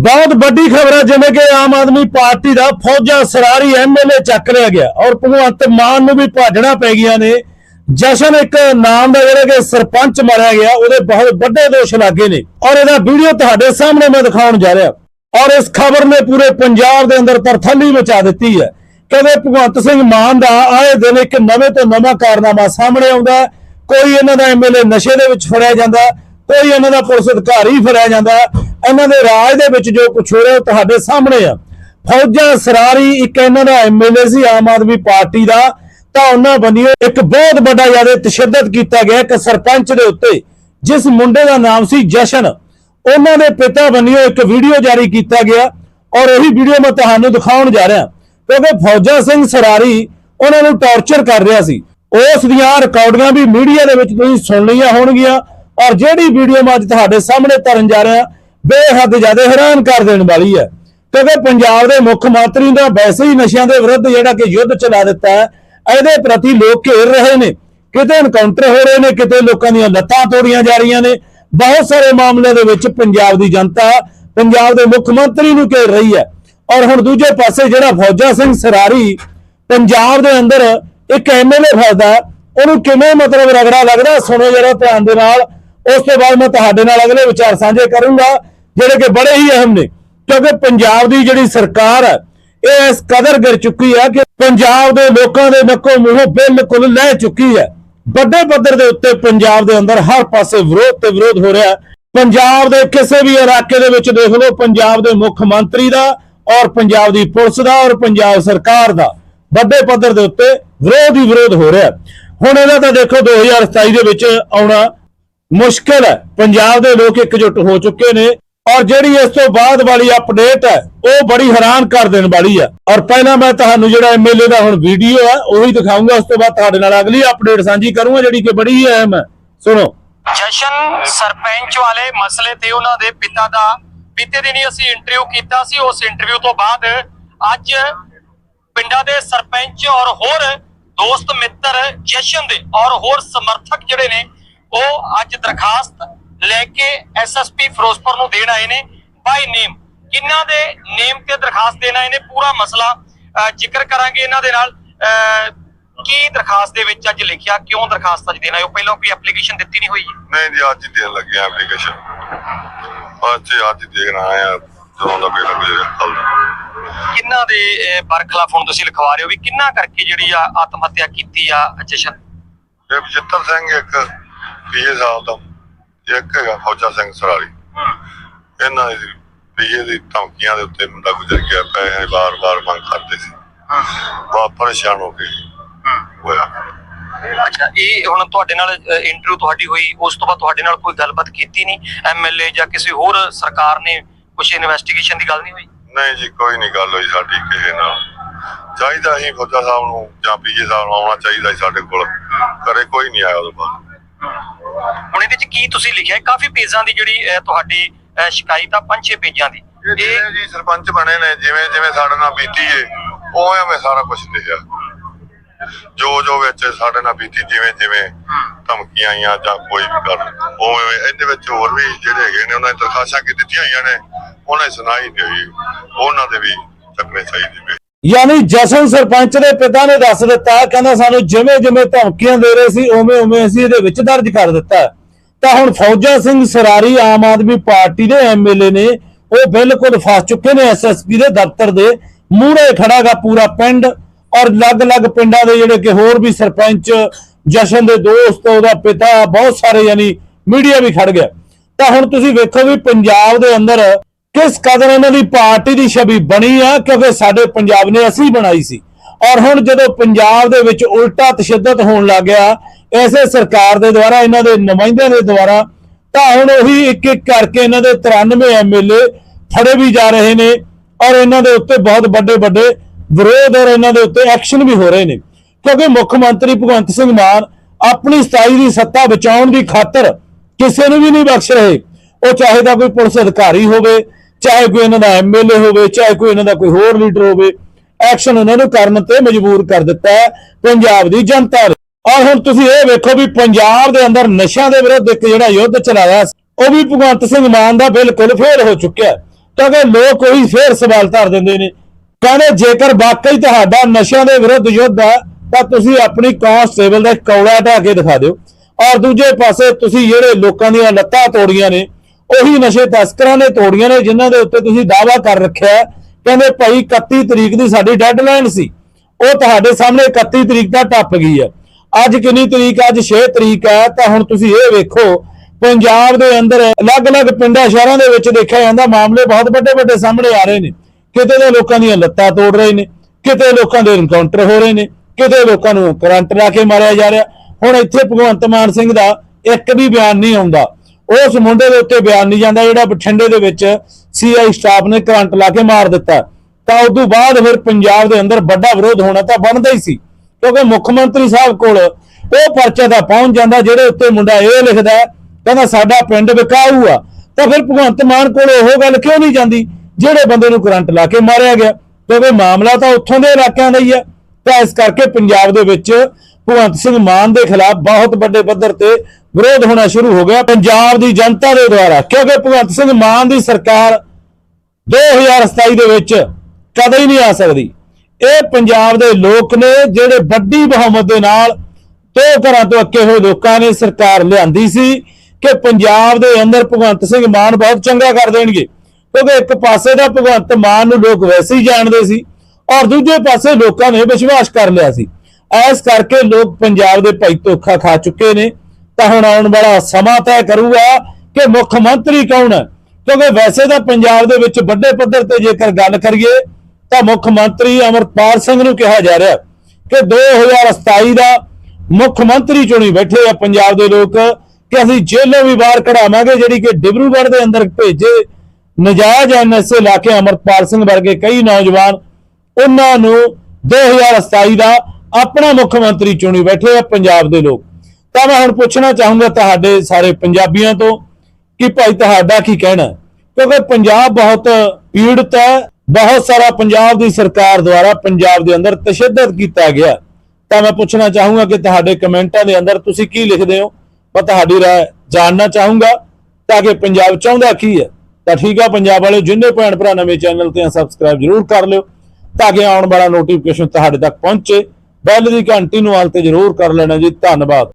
ਬਹੁਤ ਵੱਡੀ ਖਬਰ ਹੈ ਜਿਵੇਂ ਕਿ ਆਮ ਆਦਮੀ ਪਾਰਟੀ ਦਾ ਫੌਜਾ ਸਰਾਰੀ ਐਮਐਲਏ ਚੱਕ ਲਿਆ ਗਿਆ ਔਰ ਭਗਵੰਤ ਮਾਨ ਨੂੰ ਵੀ ਭਾਜਣਾ ਪੈ ਗਈਆਂ ਨੇ। ਜਸ਼ਨ ਇੱਕ ਨਾਮ ਦਾ ਜਿਹੜਾ ਕਿ ਸਰਪੰਚ ਮਾਰਿਆ ਗਿਆ, ਉਹਦੇ ਬਹੁਤ ਵੱਡੇ ਦੋਸ਼ ਲੱਗੇ ਨੇ। ਔਰ ਇਹਦਾ ਵੀਡੀਓ ਤੁਹਾਡੇ ਸਾਹਮਣੇ ਮੈਂ ਦਿਖਾਉਣ ਜਾ ਰਿਹਾ। ਔਰ ਇਸ ਖਬਰ ਨੇ ਪੂਰੇ ਪੰਜਾਬ ਦੇ ਅੰਦਰ ਤਰਥੱਲੀ ਮਚਾ ਦਿੱਤੀ ਹੈ। ਕਹਿੰਦੇ ਭਗਵੰਤ ਸਿੰਘ ਮਾਨ ਦਾ ਆਏ ਦਿਨ ਇੱਕ ਨਵੇਂ ਤੋਂ ਨਵਾਂ ਕਾਰਨਾਮਾ ਸਾਹਮਣੇ ਆਉਂਦਾ ਕੋਈ ਇਹਨਾਂ ਦਾ ਐਮਐਲਏ ਨਸ਼ੇ ਦੇ ਵਿੱਚ ਫੜਿਆ ਜਾਂਦਾ, ਕੋਈ ਇਹਨਾਂ ਦਾ ਪੁਲਿਸ ਅਧਿਕਾਰੀ ਫੜਿਆ ਜਾਂਦਾ। ਇਹਨਾਂ ਦੇ ਰਾਜ ਦੇ ਵਿੱਚ ਜੋ ਕੁਝ ਹੋ ਰਿਹਾ ਉਹ ਤੁਹਾਡੇ ਸਾਹਮਣੇ ਆ। ਫੌਜਾ, ਸਰਾਰੀ, ਇੱਕ ਇਹਨਾਂ ਦਾ ਐਮਐਲਏ ਸੀ, ਆਮ ਆਦਮੀ ਪਾਰਟੀ ਦਾ, ਤਾਂ ਉਹਨਾਂ ਬੰਨਿਓ ਇੱਕ ਬਹੁਤ ਵੱਡਾ ਜ਼ਿਆਦਾ ਤਸ਼ੱਦਦ ਕੀਤਾ ਗਿਆ ਇੱਕ ਸਰਪੰਚ ਦੇ ਉੱਤੇ, ਜਿਸ ਮੁੰਡੇ ਦਾ ਨਾਮ ਸੀ ਜਸ਼ਨ। ਉਹਨਾਂ ਦੇ ਪਿਤਾ ਬੰਨਿਓ ਇੱਕ ਵੀਡੀਓ ਜਾਰੀ ਕੀਤਾ ਗਿਆ ਔਰ ਉਹੀ ਵੀਡੀਓ ਮੈਂ ਤੁਹਾਨੂੰ ਦਿਖਾਉਣ ਜਾ ਰਿਹਾ। ਕਿਉਂਕਿ ਫੌਜਾ, ਸਿੰਘ, ਸਰਾਰੀ ਉਹਨਾਂ ਨੂੰ ਟੌਰਚਰ ਕਰ ਰਿਹਾ ਸੀ। ਉਸ ਦੀਆਂ ਰਿਕਾਰਡਿੰਗਾਂ ਵੀ ਮੀਡੀਆ ਦੇ ਵਿੱਚ ਤੁਸੀਂ ਸੁਣ ਲਈਆਂ ਹੋਣਗੀਆਂ ਔਰ ਜਿਹੜੀ ਵੀਡੀਓ ਮੈਂ ਅੱਜ ਤੁਹਾਡੇ ਸਾਹਮਣੇ ਧਰਨ ਜਾ ਰਿਹਾ ਬੇਹੱਦ ਜ਼ਿਆਦਾ ਹੈਰਾਨ ਕਰ ਦੇਣ ਵਾਲੀ ਹੈ। ਕਿਉਂਕਿ ਪੰਜਾਬ ਦੇ ਮੁੱਖ ਮੰਤਰੀ ਦਾ ਵੈਸੇ ਹੀ ਨਸ਼ਿਆਂ ਦੇ ਵਿਰੁੱਧ ਜਿਹੜਾ ਕਿ ਯੁੱਧ ਚਲਾ ਦਿੱਤਾ ਹੈ, ਇਹਦੇ ਪ੍ਰਤੀ ਲੋਕ ਘੇਰ ਰਹੇ ਨੇ। ਕਿਤੇ ਐਨਕਾਊਂਟਰ ਹੋ ਰਹੇ ਨੇ, ਕਿਤੇ ਲੋਕਾਂ ਦੀਆਂ ਲੱਤਾਂ ਤੋੜੀਆਂ ਜਾ ਰਹੀਆਂ ਨੇ। ਬਹੁਤ ਸਾਰੇ ਮਾਮਲੇ ਦੇ ਵਿੱਚ ਪੰਜਾਬ ਦੀ ਜਨਤਾ ਪੰਜਾਬ ਦੇ ਮੁੱਖ ਮੰਤਰੀ ਨੂੰ ਘੇਰ ਰਹੀ ਹੈ। ਔਰ ਹੁਣ ਦੂਜੇ ਪਾਸੇ ਜਿਹੜਾ ਫੌਜਾ ਸਿੰਘ ਸਰਾਰੀ ਪੰਜਾਬ ਦੇ ਅੰਦਰ ਇੱਕ ਐਮਐਲਏ ਫਸਦਾ ਉਹਨੂੰ ਕਿਵੇਂ ਮਤਲਬ ਰਗੜਾ ਲੱਗਦਾ ਸੁਣੋ ਜਰਾ ਧਿਆਨ ਦੇ ਨਾਲ। ਉਸ ਤੋਂ ਬਾਅਦ ਮੈਂ ਤੁਹਾਡੇ ਨਾਲ ਅਗਲੇ ਵਿਚਾਰ ਸਾਂਝੇ ਕਰੂੰਗਾ, ਜਿਹੜੇ ਕਿ ਬੜੇ ਹੀ ਅਹਿਮ ਨੇ। ਕਿਉਂਕਿ ਪੰਜਾਬ ਦੀ ਜਿਹੜੀ ਸਰਕਾਰ ਹੈ, ਇਹ ਇਸ ਕਦਰ ਗਿਰ ਚੁੱਕੀ ਹੈ ਕਿ ਪੰਜਾਬ ਦੇ ਲੋਕਾਂ ਦੇ ਨੱਕੋ ਮੂੰਹੋਂ ਬਿਲਕੁਲ ਲੈ ਚੁੱਕੀ ਹੈ। ਵੱਡੇ ਪੱਧਰ ਦੇ ਉੱਤੇ ਪੰਜਾਬ ਦੇ ਅੰਦਰ ਹਰ ਪਾਸੇ ਵਿਰੋਧ ਤੇ ਵਿਰੋਧ ਹੋ ਰਿਹਾ ਪੰਜਾਬ ਦੇ ਕਿਸੇ ਵੀ ਇਲਾਕੇ ਦੇ ਵਿੱਚ ਦੇਖ ਲਓ, ਪੰਜਾਬ ਦੇ ਮੁੱਖ ਮੰਤਰੀ ਦਾ ਔਰ ਪੰਜਾਬ ਦੀ ਪੁਲਿਸ ਦਾ ਔਰ ਪੰਜਾਬ ਸਰਕਾਰ ਦਾ ਵੱਡੇ ਪੱਧਰ ਦੇ ਉੱਤੇ ਵਿਰੋਧ ਹੀ ਵਿਰੋਧ ਹੋ ਰਿਹਾ ਹੁਣ ਇਹਦਾ ਤਾਂ ਦੇਖੋ 2027 ਦੇ ਵਿੱਚ ਆਉਣਾ ਮੁਸ਼ਕਿਲ ਹੈ। ਪੰਜਾਬ ਦੇ ਲੋਕ ਇਕਜੁੱਟ ਹੋ ਚੁੱਕੇ ਨੇ ਔਰ ਜਿਹੜੀ ਇਸ ਤੋਂ ਬਾਅਦ ਵਾਲੀ ਅਪਡੇਟ ਹੈ, ਉਹ ਬੜੀ ਹੈਰਾਨ ਕਰ ਦੇਣ ਵਾਲੀ ਹੈ। ਔਰ ਪਹਿਲਾਂ ਮੈਂ ਤੁਹਾਨੂੰ ਜਿਹੜਾ ਐਮਐਲਏ ਦਾ ਹੁਣ ਵੀਡੀਓ ਹੈ, ਉਹ ਹੀ ਉਸ ਤੋਂ ਬਾਅਦ ਤੁਹਾਡੇ ਨਾਲ ਅਗਲੀ ਅਪਡੇਟ ਸਾਂਝੀ ਕਰੂੰਗਾ, ਜਿਹੜੀ ਕਿ ਬੜੀ ਅਹਿਮ ਹੈ। ਸੁਣੋ। ਜਸ਼ਨ ਸਰਪੰਚ ਵਾਲੇ ਮਸਲੇ ਤੇ ਉਹਨਾਂ ਦੇ ਪਿਤਾ ਦਾ ਬੀਤੇ ਦਿਨੀ ਅਸੀਂ ਇੰਟਰਵਿਊ ਕੀਤਾ ਸੀ। ਉਸ ਇੰਟਰਵਿਊ ਤੋਂ ਬਾਅਦ ਅੱਜ ਪਿੰਡਾਂ ਦੇ ਸਰਪੰਚ ਔਰ ਹੋਰ ਦੋਸਤ ਮਿੱਤਰ ਜਸ਼ਨ ਦੇ ਔਰ ਹੋਰ ਸਮਰਥਕ ਜਿਹੜੇ ਨੇ ਉਹ ਅੱਜ ਦਰਖਾਸਤ ਲੈ ਕੇ ਐਸਐਸਪੀ ਫਿਰੋਜ਼ਪੁਰ ਨੂੰ ਦੇਣ ਆਏ ਨੇ। ਬਾਈ ਨੇਮ ਕਿੰਨਾਂ ਦੇ ਨੇਮ ਤੇ ਦਰਖਾਸਤ ਦੇਣ ਆਏ ਨੇ? ਪੂਰਾ ਮਸਲਾ ਜ਼ਿਕਰ ਕਰਾਂਗੇ ਇਹਨਾਂ ਦੇ ਨਾਲ। ਕੀ ਦਰਖਾਸਤ ਦੇ ਵਿੱਚ ਅੱਜ ਲਿਖਿਆ ਕਿਉਂ ਦਰਖਾਸਤ ਅੱਜ ਦੇਣਾ ਹੈ ਉਹ ਪਹਿਲਾਂ ਕੋਈ ਐਪਲੀਕੇਸ਼ਨ ਦਿੱਤੀ ਨਹੀਂ ਹੋਈ ਨਹੀਂ ਜੀ ਅੱਜ ਹੀ ਦੇਣ ਲੱਗੇ ਆ ਐਪਲੀਕੇਸ਼ਨ ਅੱਜ ਅੱਜ ਦੇਖਣਾ ਆਇਆ ਜਦੋਂ ਦਾ ਪਹਿਲਾਂ ਗੁਜ਼ਰਿਆ ਕੱਲ ਕਿੰਨਾ ਦੇ ਬਰਖਲਾਫ ਹੁਣ ਤੁਸੀਂ ਲਿਖਵਾ ਰਹੇ ਹੋ ਵੀ ਕਿੰਨਾ ਕਰਕੇ ਜਿਹੜੀ ਆ ਆਤਮ ਹੱਤਿਆ ਕੀਤੀ ਆ ਜਸ਼ਨ ਬਚਿੱਤਰ ਸਿੰਘ ਇੱਕ ਪੀਏ ਸਾਹਿਬ ਦਾ ਇੱਕ ਹੈਗਾ ਫੌਜਾ ਸਿੰਘ ਸਰਾਰੀ ਇਹਨਾਂ ਦੀ ਪੀਏ ਦੀ ਧਮਕੀਆਂ ਦੇ ਉੱਤੇ ਮੁੰਡਾ ਗੁਜ਼ਰ ਗਿਆ ਪੈਸੇ ਵਾਰ-ਵਾਰ ਮੰਗ ਕਰਦੇ ਸੀ। ਬਹੁਤ ਪਰੇਸ਼ਾਨ ਹੋ ਗਏ ਹੋਇਆ। ਅੱਛਾ ਇਹ ਹੁਣ ਤੁਹਾਡੇ ਨਾਲ ਇੰਟਰਵਿਊ ਤੁਹਾਡੀ ਹੋਈ ਉਸ ਤੋਂ ਬਾਅਦ ਤੁਹਾਡੇ ਨਾਲ ਕੋਈ ਗੱਲਬਾਤ ਕੀਤੀ ਨਹੀਂ? ਐਮਐਲਏ ਜਾਂ ਕਿਸੇ ਹੋਰ ਸਰਕਾਰ ਨੇ ਕੁਝ ਇਨਵੈਸਟੀਗੇਸ਼ਨ ਦੀ ਗੱਲ ਨਹੀਂ ਹੋਈ? ਨਹੀਂ ਜੀ ਕੋਈ ਨਹੀਂ ਗੱਲ ਹੋਈ ਸਾਡੀ ਕਿਸੇ ਨਾਲ। ਚਾਹੀਦਾ ਹੀ ਫੌਜਾ ਸਾਹਿਬ ਨੂੰ ਜਾਂ ਪੀਏ ਸਾਹਿਬ ਨੂੰ ਆਉਣਾ ਚਾਹੀਦਾ ਸੀ ਸਾਡੇ ਕੋਲ। ਕਰੇ ਕੋਈ ਨਹੀਂ ਆਇਆ ਉਹਦੇ ਬਾਅਦ ਹੁਣ ਇਹਦੇ ਚ ਕੀ ਤੁਸੀਂ ਲਿਖਿਆ? ਹੈ? ਕਾਫੀ ਪੇਜਾਂ ਦੀ ਜਿਹੜੀ ਤੁਹਾਡੀ ਸ਼ਿਕਾਇਤ ਆ ਪੰਜ ਛੇ ਪੇਜਾਂ ਦੀ। ਇਹ ਜੀ ਸਰਪੰਚ ਬਣੇ ਨੇ ਜਿਵੇਂ ਜਿਵੇਂ ਸਾਡੇ ਨਾਲ ਬੀਤੀ ਏ ਉਵੇਂ ਮੈਂ ਸਾਰਾ ਕੁਝ ਲਿਖਿਆ। ਜੋ ਜੋ ਵਿੱਚ ਸਾਡੇ ਨਾਲ ਬੀਤੀ ਜਿਵੇਂ ਜਿਵੇਂ ਧਮਕੀਆਂ ਆਈਆਂ ਜਾਂ ਕੋਈ ਵੀ ਗੱਲ ਉਵੇਂ ਇਹਦੇ ਵਿੱਚ ਹੋਰ ਵੀ ਜਿਹੜੇ ਹੈਗੇ ਨੇ ਉਹਨਾਂ ਨੇ ਦਰਖਾਸਤਾਂ ਕੀ ਦਿੱਤੀਆਂ ਹੋਈਆਂ ਨੇ ਉਹਨਾਂ ਦੀ ਸੁਣਾਈ ਨਹੀਂ ਹੋਈ। ਉਹਨਾਂ ਦੇ ਵੀ ਚੱਕਣੇ ਚਾਹੀਦੇ ਯਾਨੀ ਜਸ਼ਨ ਸਰਪੰਚ ਦੇ ਪਿਤਾ ਨੇ ਦੱਸ ਦਿੱਤਾ, ਕਹਿੰਦਾ ਸਾਨੂੰ ਜਿਵੇਂ ਜਿਵੇਂ ਧਮਕੀਆਂ ਦੇ ਰਹੇ ਸੀ, ਉਵੇਂ ਉਵੇਂ ਅਸੀਂ ਇਹਦੇ ਵਿੱਚ ਦਰਜ ਕਰ ਦਿੱਤਾ। ਤਾਂ ਹੁਣ ਫੌਜਾ ਸਿੰਘ ਸਰਾਰੀ ਆਮ ਆਦਮੀ ਪਾਰਟੀ ਦੇ ਐਮਐਲਏ ਨੇ, ਉਹ ਬਿਲਕੁਲ ਫਸ ਚੁੱਕੇ ਨੇ ਐਸਐਸਪੀ ਦੇ ਦਫ਼ਤਰ ਦੇ। ਮੂਹਰੇ ਖੜਾਗਾ ਪੂਰਾ ਪਿੰਡ ਔਰ ਅਲੱਗ-ਅਲੱਗ ਪਿੰਡਾਂ ਦੇ ਜਿਹੜੇ ਕਿ ਹੋਰ ਵੀ ਸਰਪੰਚ, ਜਸ਼ਨ ਦੇ ਦੋਸਤ, ਉਹਦਾ ਪਿਤਾ, ਬਹੁਤ ਸਾਰੇ ਯਾਨੀ ਮੀਡੀਆ ਵੀ ਖੜ ਗਿਆ। ਤਾਂ ਹੁਣ ਤੁਸੀਂ ਵੇਖੋ ਵੀ ਪੰਜਾਬ ਦੇ ਅੰਦਰ ਕਿਸ ਕਦਰ ਇਹਨਾਂ ਦੀ ਪਾਰਟੀ ਦੀ ਛਵੀ ਬਣੀ ਆ? ਕਿਉਂਕਿ ਸਾਡੇ ਪੰਜਾਬ ਨੇ ਅਸੀਂ ਬਣਾਈ ਸੀ। ਔਰ ਹੁਣ ਜਦੋਂ ਪੰਜਾਬ ਦੇ ਵਿੱਚ ਉਲਟਾ ਤਸ਼ੱਦਦ ਹੋਣ ਲੱਗ ਗਿਆ ਐਸੇ ਸਰਕਾਰ ਦੇ ਦੁਆਰਾ, ਇਹਨਾਂ ਦੇ ਨੁਮਾਇੰਦਿਆਂ ਦੇ ਦੁਆਰਾ, ਤਾਂ ਹੁਣ ਉਹੀ ਇੱਕ ਇੱਕ ਕਰਕੇ ਇਹਨਾਂ ਦੇ 93 ਐਮਐਲਏ ਫੜੇ ਵੀ ਜਾ ਰਹੇ ਨੇ ਔਰ ਇਹਨਾਂ ਦੇ ਉੱਤੇ ਬਹੁਤ ਵੱਡੇ ਵੱਡੇ ਵਿਰੋਧ ਔਰ ਇਹਨਾਂ ਦੇ ਉੱਤੇ ਐਕਸ਼ਨ ਵੀ ਹੋ ਰਹੇ ਨੇ। ਕਿਉਂਕਿ ਮੁੱਖ ਮੰਤਰੀ ਭਗਵੰਤ ਸਿੰਘ ਮਾਨ ਆਪਣੀ ਸਥਾਈ ਦੀ ਸੱਤਾ ਬਚਾਉਣ ਦੀ ਖਾਤਰ ਕਿਸੇ ਨੂੰ ਵੀ ਨਹੀਂ ਬਖਸ਼ ਰਹੇ। ਉਹ ਚਾਹੇ ਤਾਂ ਕੋਈ ਪੁਲਿਸ ਅਧਿਕਾਰੀ ਹੋਵੇ ਚਾਹੇ ਕੋਈ ਇਹਨਾਂ ਦਾ ਐਮਐਲਏ ਹੋਵੇ, ਚਾਹੇ ਕੋਈ ਇਹਨਾਂ ਦਾ ਕੋਈ ਹੋਰ ਲੀਡਰ ਹੋਵੇ, ਐਕਸ਼ਨ ਉਹਨਾਂ ਨੂੰ ਕਰਨ ਤੇ ਮਜਬੂਰ ਕਰ ਦਿੱਤਾ ਪੰਜਾਬ ਦੀ ਜਨਤਾ ਨੇ। ਔਰ ਹੁਣ ਤੁਸੀਂ ਇਹ ਵੇਖੋ ਵੀ ਪੰਜਾਬ ਦੇ ਅੰਦਰ ਨਸ਼ਿਆਂ ਦੇ ਵਿਰੁੱਧ ਇੱਕ ਜਿਹੜਾ ਯੁੱਧ ਚਲਾਇਆ ਉਹ ਵੀ ਭਗਵੰਤ ਸਿੰਘ ਮਾਨ ਦਾ ਬਿਲਕੁਲ ਫੇਲ ਹੋ ਚੁੱਕਿਆ ਤਾਂ ਕਿ ਲੋਕ ਉਹੀ ਫੇਰ ਸਵਾਲ ਧਰ ਦਿੰਦੇ ਨੇ, ਕਹਿੰਦੇ ਜੇਕਰ ਵਾਕਈ ਤੁਹਾਡਾ ਨਸ਼ਿਆਂ ਦੇ ਵਿਰੁੱਧ ਯੁੱਧ ਹੈ, ਤਾਂ ਤੁਸੀਂ ਆਪਣੀ ਕਾਂਸਟੇਬਲ ਦਾ ਕੌੜਾ ਢਾ ਕੇ ਦਿਖਾ ਦਿਓ। ਔਰ ਦੂਜੇ ਪਾਸੇ ਤੁਸੀਂ ਜਿਹੜੇ ਲੋਕਾਂ ਦੀਆਂ ਲੱਤਾਂ ਤੋੜੀਆਂ ਨੇ ਉਹੀ ਨਸ਼ੇ ਤਸਕਰਾਂ ਨੇ ਤੋੜੀਆਂ ਨੇ, ਜਿਨ੍ਹਾਂ ਦੇ ਉੱਤੇ ਤੁਸੀਂ ਦਾਅਵਾ ਕਰ ਰੱਖਿਆ ਕਹਿੰਦੇ ਭਾਈ 31 ਤਰੀਕ ਦੀ ਸਾਡੀ ਡੈਡਲਾਈਨ ਸੀ। ਉਹ ਤੁਹਾਡੇ ਸਾਹਮਣੇ 31 ਤਰੀਕ ਦਾ ਟੱਪ ਗਈ ਹੈ। ਅੱਜ ਕਿੰਨੀ ਤਰੀਕ ਅੱਜ 6 ਤਰੀਕ ਹੈ। ਤਾਂ ਹੁਣ ਤੁਸੀਂ ਇਹ ਵੇਖੋ, ਪੰਜਾਬ ਦੇ ਅੰਦਰ ਅਲੱਗ-ਅਲੱਗ ਪਿੰਡਾਂ, ਸ਼ਹਿਰਾਂ ਦੇ ਵਿੱਚ ਦੇਖਿਆ ਜਾਂਦਾ, ਮਾਮਲੇ ਬਹੁਤ ਵੱਡੇ ਵੱਡੇ ਸਾਹਮਣੇ ਆ ਰਹੇ ਨੇ। ਕਿਤੇ ਦੇ ਲੋਕਾਂ ਦੀਆਂ ਲੱਤਾਂ ਤੋੜ ਰਹੇ ਨੇ, ਕਿਤੇ ਲੋਕਾਂ ਦੇ ਇਨਕਾਊਂਟਰ ਹੋ ਰਹੇ ਨੇ, ਕਿਤੇ ਲੋਕਾਂ ਨੂੰ ਕਰੰਟ ਲਾ ਕੇ ਮਾਰਿਆ ਜਾ ਰਿਹਾ। ਹੁਣ ਇੱਥੇ ਭਗਵੰਤ ਮਾਨ ਸਿੰਘ ਦਾ ਇੱਕ ਵੀ ਬਿਆਨ ਨਹੀਂ ਆਉਂਦਾ। ਉਸ ਮੁੰਡੇ ਦੇ ਉੱਤੇ ਬਿਆਨ ਨਹੀਂ ਜਾਂਦਾ, ਜਿਹੜਾ ਬਠਿੰਡੇ ਦੇ ਵਿੱਚ ਸੀਆਈ ਸਟਾਫ ਨੇ ਕਰੰਟ ਲਾ ਕੇ ਮਾਰ ਦਿੱਤਾ। ਤਾਂ ਉਸ ਤੋਂ ਬਾਅਦ ਫਿਰ ਪੰਜਾਬ ਦੇ ਅੰਦਰ ਵੱਡਾ ਵਿਰੋਧ ਹੋਣਾ ਤਾਂ ਬਣਦਾ ਹੀ ਸੀ, ਕਿਉਂਕਿ ਮੁੱਖ ਮੰਤਰੀ ਸਾਹਿਬ ਕੋਲ ਉਹ ਪਰਚਾ ਤਾਂ ਪਹੁੰਚ ਜਾਂਦਾ, ਜਿਹੜੇ ਉੱਤੇ ਮੁੰਡਾ ਇਹ ਲਿਖਦਾ ਕਹਿੰਦਾ ਸਾਡਾ ਪਿੰਡ ਵਿਕਾਊ ਆ। ਤਾਂ ਫਿਰ ਭਗਵੰਤ ਮਾਨ ਕੋਲ ਉਹ ਗੱਲ ਕਿਉਂ ਨਹੀਂ ਜਾਂਦੀ? ਜਿਹੜੇ ਬੰਦੇ ਨੂੰ ਕਰੰਟ ਲਾ ਕੇ ਮਾਰਿਆ ਗਿਆ ਕਿਉਂਕਿ ਮਾਮਲਾ ਤਾਂ ਉੱਥੋਂ ਦੇ ਇਲਾਕਿਆਂ ਦਾ ਹੀ ਆ ਤਾਂ ਇਸ ਕਰਕੇ ਪੰਜਾਬ ਦੇ ਵਿੱਚ ਭਗਵੰਤ ਸਿੰਘ ਮਾਨ ਦੇ ਖਿਲਾਫ ਬਹੁਤ ਵੱਡੇ ਪੱਧਰ ਤੇ ਵਿਰੋਧ ਹੋਣਾ ਸ਼ੁਰੂ ਹੋ ਗਿਆ ਪੰਜਾਬ ਦੀ ਜਨਤਾ ਦੇ ਦੁਆਰਾ, ਕਿਉਂਕਿ ਭਗਵੰਤ ਸਿੰਘ ਮਾਨ ਦੀ ਸਰਕਾਰ 2027 ਦੇ ਵਿੱਚ ਕਦੇ ਹੀ ਨਹੀਂ ਆ ਸਕਦੀ। ਇਹ ਪੰਜਾਬ ਦੇ ਲੋਕ ਨੇ, ਜਿਹੜੇ ਵੱਡੀ ਬਹੁਮਤ ਦੇ ਨਾਲ ਦੋ ਘਰਾਂ ਤੋਂ ਅੱਕੇ ਹੋਏ ਲੋਕਾਂ ਨੇ ਸਰਕਾਰ ਲਿਆਂਦੀ ਸੀ ਕਿ ਪੰਜਾਬ ਦੇ ਅੰਦਰ ਭਗਵੰਤ ਸਿੰਘ ਮਾਨ ਬਹੁਤ ਚੰਗਾ ਕਰ ਦੇਣਗੇ। ਕਿਉਂਕਿ ਇੱਕ ਪਾਸੇ ਦਾ ਭਗਵੰਤ ਮਾਨ ਨੂੰ ਲੋਕ ਵੈਸੇ ਹੀ ਜਾਣਦੇ ਸੀ ਔਰ ਦੂਜੇ ਪਾਸੇ ਲੋਕਾਂ ਨੇ ਵਿਸ਼ਵਾਸ ਕਰ ਲਿਆ ਸੀ। ਐਸ ਕਰਕੇ ਲੋਕ ਪੰਜਾਬ ਦੇ ਭਾਈ ਧੋਖਾ ਖਾ ਚੁੱਕੇ ਨੇ। ਤਾਂ ਹੁਣ ਆਉਣ ਵਾਲਾ ਸਮਾਂ ਤੈਅ ਕਰੂਗਾ ਕਿ ਮੁੱਖ ਮੰਤਰੀ ਕੌਣ ਹੈ। ਕਿਉਂਕਿ ਵੈਸੇ ਤਾਂ ਪੰਜਾਬ ਦੇ ਵਿੱਚ ਵੱਡੇ ਪੱਧਰ ਤੇ ਜੇਕਰ ਗੱਲ ਕਰੀਏ, ਤਾਂ ਮੁੱਖ ਮੰਤਰੀ ਅਮਰਪਾਲ ਸਿੰਘ ਨੂੰ ਕਿਹਾ ਜਾ ਰਿਹਾ ਕਿ 2027 ਦਾ ਮੁੱਖ ਮੰਤਰੀ ਚੁਣੀ ਬੈਠੇ ਆ ਪੰਜਾਬ ਦੇ ਲੋਕ ਕਿ ਅਸੀਂ ਜੇਲੋਂ ਵੀ ਬਾਹਰ ਕਢਾਵਾਂਗੇ, ਜਿਹੜੀ ਕਿ ਡਿਬਰੂਗੜ੍ਹ ਦੇ ਅੰਦਰ ਭੇਜੇ ਨਜਾਇਜ਼ ਐਨਐਸਏ ਲਾ ਕੇ ਅਮਰਪਾਲ ਸਿੰਘ ਵਰਗੇ ਕਈ ਨੌਜਵਾਨ, ਉਹਨਾਂ ਨੂੰ 2027 ਦਾ ਆਪਣਾ ਮੁੱਖ ਮੰਤਰੀ ਚੁਣੀ ਬੈਠੇ ਆ ਪੰਜਾਬ ਦੇ ਲੋਕ। ਤਾਂ ਮੈਂ ਹੁਣ ਪੁੱਛਣਾ ਚਾਹੂੰਗਾ ਤੁਹਾਡੇ ਸਾਰੇ ਪੰਜਾਬੀਆਂ ਤੋਂ ਕਿ ਭਾਈ ਤੁਹਾਡਾ ਕੀ ਕਹਿਣਾ? ਕਿਉਂਕਿ ਪੰਜਾਬ ਬਹੁਤ ਪੀੜਤ ਹੈ, ਬਹੁਤ ਸਾਰਾ ਪੰਜਾਬ ਦੀ ਸਰਕਾਰ ਦੁਆਰਾ ਪੰਜਾਬ ਦੇ ਅੰਦਰ ਤਸ਼ੱਦਦ ਕੀਤਾ ਗਿਆ। ਤਾਂ ਮੈਂ ਪੁੱਛਣਾ ਚਾਹੂੰਗਾ ਕਿ ਤੁਹਾਡੇ ਕਮੈਂਟਾਂ ਦੇ ਅੰਦਰ ਤੁਸੀਂ ਕੀ ਲਿਖਦੇ ਹੋ? ਮੈਂ ਤੁਹਾਡੀ ਰਾਏ ਜਾਣਨਾ ਚਾਹੂੰਗਾ, ਤਾਂ ਕਿ ਪੰਜਾਬ ਚਾਹੁੰਦਾ ਕੀ ਹੈ? ਤਾਂ ਠੀਕ ਆ ਪੰਜਾਬ ਵਾਲੇ ਜਿੰਨੇ ਭੈਣ ਭਰਾ ਨਵੇਂ ਚੈਨਲ ਤੇ ਆ ਸਬਸਕ੍ਰਾਈਬ ਜਰੂਰ ਕਰ ਲਿਓ, ਤਾਂ ਕਿ ਆਉਣ ਵਾਲਾ ਨੋਟੀਫਿਕੇਸ਼ਨ ਤੁਹਾਡੇ ਤੱਕ ਪਹੁੰਚੇ। ਬੈਲ ਦੀ ਘੰਟੀ ਨੂੰ ਹਾਲ ਤੇ ਜਰੂਰ ਕਰ ਲੈਣਾ ਜੀ। ਧੰਨਵਾਦ।